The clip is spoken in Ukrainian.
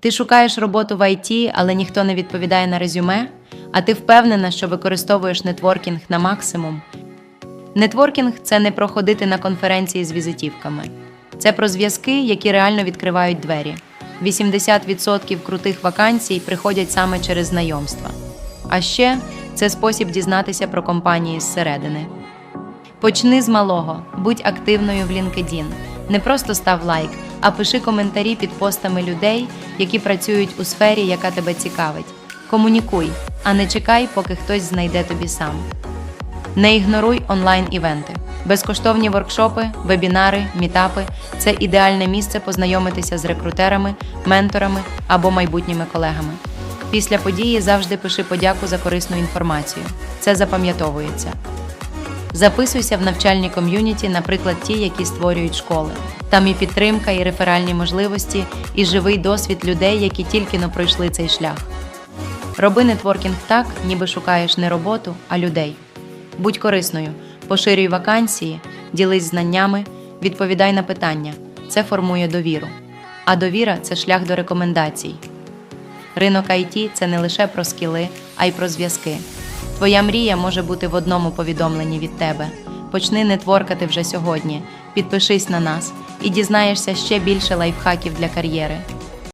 Ти шукаєш роботу в IT, але ніхто не відповідає на резюме, а ти впевнена, що використовуєш нетворкінг на максимум. Нетворкінг це не про ходити на конференції з візитівками. Це про зв'язки, які реально відкривають двері. 80% крутих вакансій приходять саме через знайомства. А ще це спосіб дізнатися про компанії зсередини. Почни з малого, будь активною в LinkedIn. Не просто став лайк, а пиши коментарі під постами людей, які працюють у сфері, яка тебе цікавить. Комунікуй, а не чекай, поки хтось знайде тобі сам. Не ігноруй онлайн-івенти. Безкоштовні воркшопи, вебінари, мітапи це ідеальне місце познайомитися з рекрутерами, менторами або майбутніми колегами. Після події завжди пиши подяку за корисну інформацію. Це запам'ятовується. Записуйся в навчальні ком'юніті, наприклад, ті, які створюють школи. Там і підтримка, і реферальні можливості, і живий досвід людей, які тільки но пройшли цей шлях. Роби нетворкінг так, ніби шукаєш не роботу, а людей. Будь корисною, поширюй вакансії, ділись знаннями, відповідай на питання. Це формує довіру. А довіра це шлях до рекомендацій. Ринок IT – це не лише про скіли, а й про зв'язки. Твоя мрія може бути в одному повідомленні від тебе. Почни нетворкати вже сьогодні, підпишись на нас і дізнаєшся ще більше лайфхаків для кар'єри.